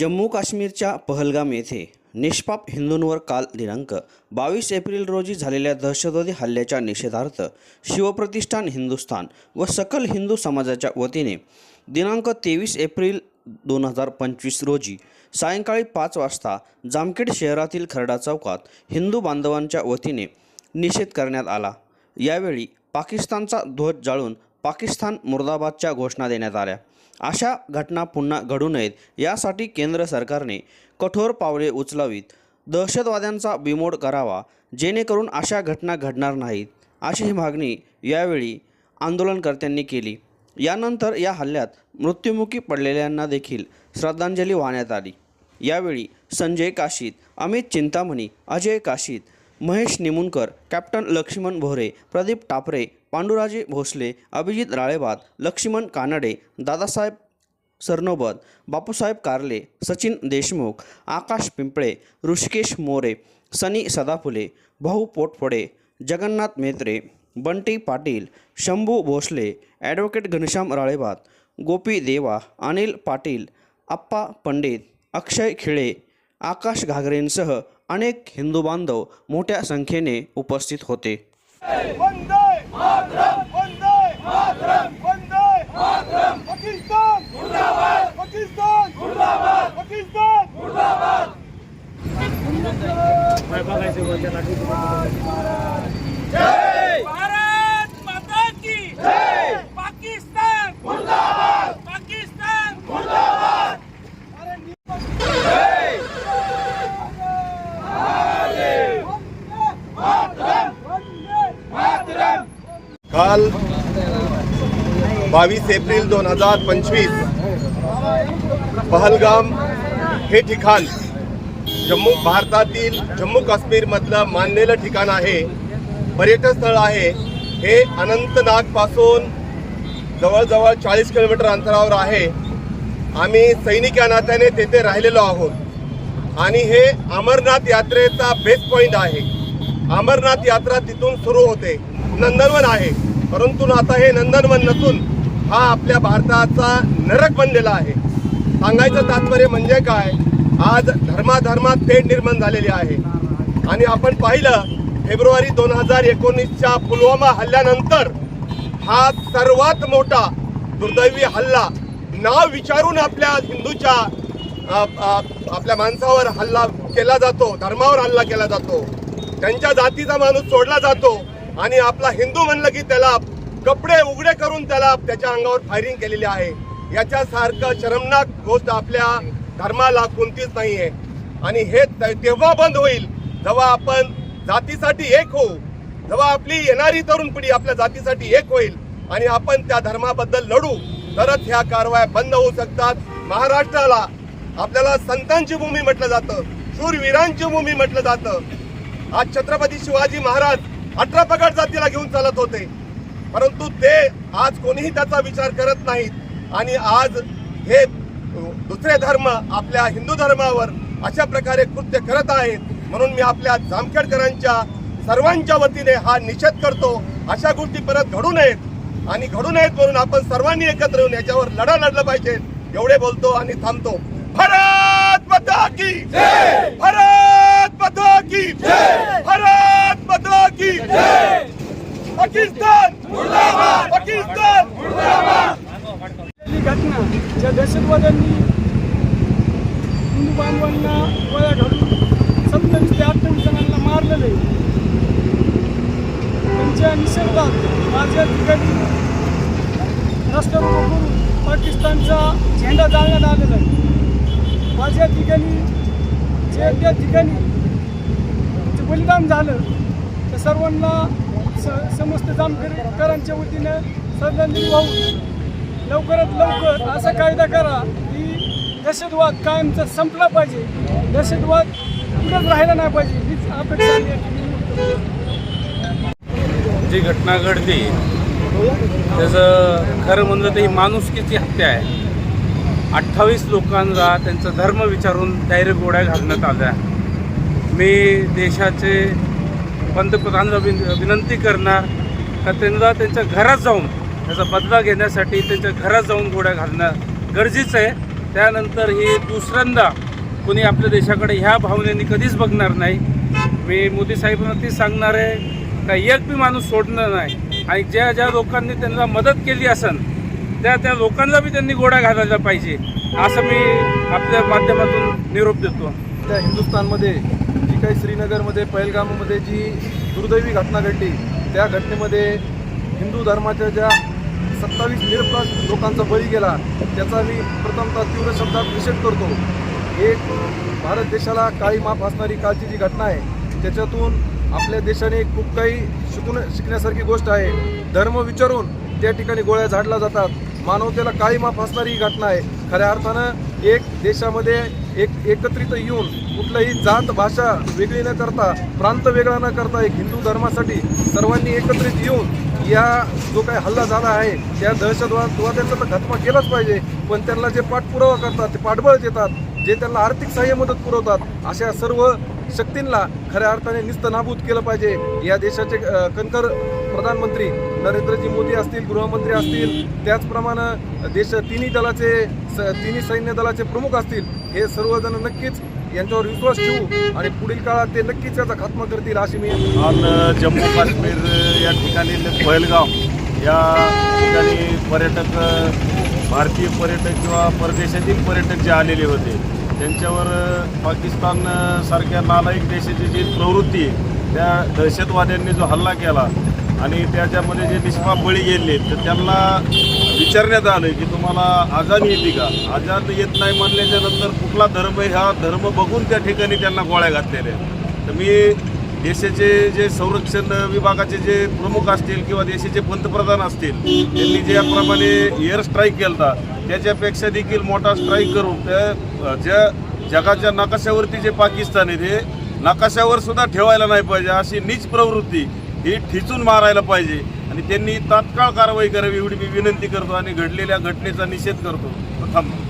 जम्मू काश्मीरच्या पहलगाम येथे निष्पाप हिंदूंवर काल दिनांक बावीस एप्रिल रोजी झालेल्या दहशतवादी हल्ल्याच्या निषेधार्थ शिवप्रतिष्ठान हिंदुस्थान व सकल हिंदू समाजाच्या वतीने दिनांक तेवीस एप्रिल दोन हजार पंचवीस रोजी सायंकाळी पाच वाजता जामखेड शहरातील खरडा चौकात हिंदू बांधवांच्या वतीने निषेध करण्यात आला. यावेळी पाकिस्तानचा ध्वज जाळून पाकिस्तान मुर्दाबादच्या घोषणा देण्यात आल्या. अशा घटना पुन्हा घडू नयेत यासाठी केंद्र सरकारने कठोर पावले उचलावीत. दहशतवाद्यांचा बिमोड करावा जेणेकरून अशा घटना घडणार नाहीत अशी मागणी यावेळी आंदोलनकर्त्यांनी केली. यानंतर या हल्ल्यात मृत्युमुखी पडलेल्यांना देखील श्रद्धांजली वाहण्यात आली. यावेळी संजय काशीत अमित चिंतामणी अजय काशीत महेश निमुनकर कॅप्टन लक्ष्मण भोरे प्रदीप टापरे पांडुराजे भोसले अभिजित राळेबाद लक्ष्मण कानडे दादासाहेब सरनोबत बापूसाहेब कारले सचिन देशमुख आकाश पिंपळे ऋषिकेश मोरे सनी सदाफुले भाऊ पोटफोडे जगन्नाथ मेत्रे बंटी पाटील शंभू भोसले ॲडव्होकेट घनश्याम राळेबाद गोपी देवा अनिल पाटील आप्पा पंडित अक्षय खिळे आकाश घागरेंसह अनेक हिंदू बांधव मोठ्या संख्येने उपस्थित होते. মাতরম বন্দে মাতরম বন্দে মাতরম পাকিস্তান काल बावीस एप्रिल दोन हजार पंचवीस. पहलगाम हे ठिकाण जम्मू भारतातील जम्मू काश्मीरमधलं मानलेलं ठिकाण आहे. पर्यटन स्थळ आहे. हे अनंतनागपासून जवळजवळ चाळीस किलोमीटर अंतरावर आहे. आम्ही सैनिक या नात्याने तेथे राहिलेलो आहोत. आणि हे अमरनाथ यात्रेचा बेस्ट पॉईंट आहे. अमरनाथ यात्रा तिथून सुरू होते. नंदनवन आहे. परंतु आता हे नंदनवन नसून हा आपल्या भारताचा नरक बनलेला आहे. सांगायचं तात्पर्य म्हणजे काय? आज धर्माधर्मात तेढ निर्माण झालेली आहे. आणि आपण पाहिलं फेब्रुवारी दोन हजार एकोणीसच्या पुलवामा हल्ल्यानंतर हा सर्वात मोठा दुर्दैवी हल्ला नाव विचारून आपल्या हिंदूच्या आपल्या माणसावर हल्ला केला जातो धर्मावर हल्ला केला जातो. त्यांच्या जातीचा माणूस सोडला जातो. आणि आपला हिंदू म्हणलं की त्याला कपडे उघडे करून त्याला त्याच्या अंगावर फायरिंग केलेली आहे. याच्यासारखं शरमनाक गोष्ट आपल्या धर्माला कोणतीच नाही आहे आणि हे तेव्हा बंद होईल जेव्हा आपण जातीसाठी एक होऊ जेव्हा आपली येणारी तरुण पिढी आपल्या जातीसाठी एक होईल आणि आपण त्या धर्माबद्दल लढू तरच ह्या कारवाया बंद होऊ शकतात. महाराष्ट्राला आपल्याला संतांची भूमी म्हटलं जातं शूरवीरांची भूमी म्हटलं जातं. आज छत्रपती शिवाजी महाराज अठरा पगड जातीला घेऊन चालत होते. परंतु ते आज कोणीही त्याचा विचार करत नाहीत. आणि आज हे दुसरे धर्म आपल्या हिंदू धर्मावर अशा प्रकारे कृत्य करत आहेत. म्हणून मी आपल्या जामखेडकरांच्या सर्वांच्या वतीने हा निषेध करतो. अशा गोष्टी परत घडू नयेत. आणि घडू नयेत म्हणून आपण सर्वांनी एकत्र येऊन याच्यावर लढा लढला पाहिजे. एवढे बोलतो आणि थांबतो. भारत माता की भारत माता की भारत माता की पाकिस्तान मुर्दाबाद पाकिस्तान ही घटना समाजांनी हिंदू बांधवांना गोळ्या घालून सत्तावीस ते अठ्ठावीस जणांना मारलेलं आहे. त्यांच्या निषेधात माझ्या ठिकाणी रस्त्यावर करून पाकिस्तानचा झेंडा जाळण्यात आलेला आहे. माझ्या ठिकाणी जे त्या ठिकाणी जे बलिदान झालं त्या सर्वांना स समस्त जामखेडकरांच्या वतीनं श्रद्धांजली वाहून लवकरात लवकर असा कायदा करा की दहशतवाद कायमचा संपला पाहिजे. दहशतवाद कुठंच राहिला नाही पाहिजे हीच अपेक्षा जी घटना घडली त्याचं खरं म्हणलं तर ही माणुसकीची हत्या आहे. अठ्ठावीस लोकांना त्यांचा धर्म विचारून डायरेक्ट गोळ्या घालण्यात आल्या. मी देशाचे पंतप्रधानांना विन विनंती करणार का त्यांना त्यांच्या घरात जाऊन त्याचा बदला घेण्यासाठी त्याच्या घरात जाऊन गोळ्या घालणं गरजेचं आहे. त्यानंतर ही दुसऱ्यांदा कोणी आपल्या देशाकडे ह्या भावनेने कधीच बघणार नाही. मी मोदी साहेबांना तीच सांगणार आहे का एक बी माणूस सोडणार नाही. आणि ज्या ज्या लोकांनी त्यांना मदत केली असन त्या त्या लोकांना बी त्यांनी गोडा घालायला पाहिजे असं मी आपल्या माध्यमातून निरोप देतो. त्या हिंदुस्थानमध्ये जी काही श्रीनगरमध्ये पहलगाममध्ये जी दुर्दैवी घटना घडली त्या घटनेमध्ये हिंदू धर्माच्या ज्या सत्तावीस निरपराध लोकांचा बळी गेला त्याचा मी प्रथमतः तीव्र शब्दात निषेध करतो. एक भारत देशाला काळी माफ असणारी कालची जी घटना आहे. त्याच्यातून आपल्या देशाने खूप काही शिकून शिकण्यासारखी गोष्ट आहे. धर्म विचारून त्या ठिकाणी गोळ्या झाडल्या जातात. मानवतेला काळी माफ असणारी ही घटना आहे. खऱ्या अर्थानं एक देशामध्ये एक एकत्रित येऊन कुठलंही जात भाषा वेगळी न करता प्रांत वेगळा न करता एक हिंदू धर्मासाठी सर्वांनी एकत्रित येऊन या जो काही हल्ला झाला आहे त्या दहशतवाद्यांचा तर खात्मा केलाच पाहिजे. पण त्यांना जे पाठपुरावा करतात ते पाठबळ देतात जे त्यांना आर्थिक सहाय्य मदत पुरवतात अशा सर्व शक्तींना खऱ्या अर्थाने निस्तनाबूत केलं पाहिजे. या देशाचे कणकर प्रधानमंत्री नरेंद्रजी मोदी असतील गृहमंत्री असतील त्याचप्रमाणे देश तिन्ही दलाचे स- तिन्ही सैन्य दलाचे प्रमुख असतील हे सर्वजण नक्कीच यांच्यावर विश्वास ठेवू आणि पुढील काळात ते नक्कीच याचा खात्मा करतील अशी मी आज जम्मू काश्मीर या ठिकाणी पहलगाव या ठिकाणी पर्यटक भारतीय पर्यटक किंवा परदेशातील पर्यटक जे आलेले होते त्यांच्यावर पाकिस्तान सारख्या नालायक देशाची जी प्रवृत्ती आहे त्या दहशतवाद्यांनी जो हल्ला केला आणि त्याच्यामध्ये जे निष्पाप बळी गेले तर त्यांना विचारण्यात आलं की तुम्हाला आजान येते का? आजान येत नाही म्हणल्याच्या नंतर कुठला धर्म आहे? हा धर्म बघून त्या ठिकाणी त्यांना गोळ्या घातलेल्या तर मी देशाचे जे संरक्षण विभागाचे जे प्रमुख असतील किंवा देशाचे पंतप्रधान असतील त्यांनी ज्याप्रमाणे एअर स्ट्राईक केला त्याच्यापेक्षा देखील मोठा स्ट्राईक करून त्या ज्या जगाच्या नकाशावरती जे पाकिस्तान आहे ते नकाशावर सुद्धा ठेवायला नाही पाहिजे. अशी नीच प्रवृत्ती ही ठिचून मारायला पाहिजे. आणि त्यांनी तात्काळ कारवाई करावी एवढी मी विनंती करतो आणि घडलेल्या घटनेचा निषेध करतो. थांबतो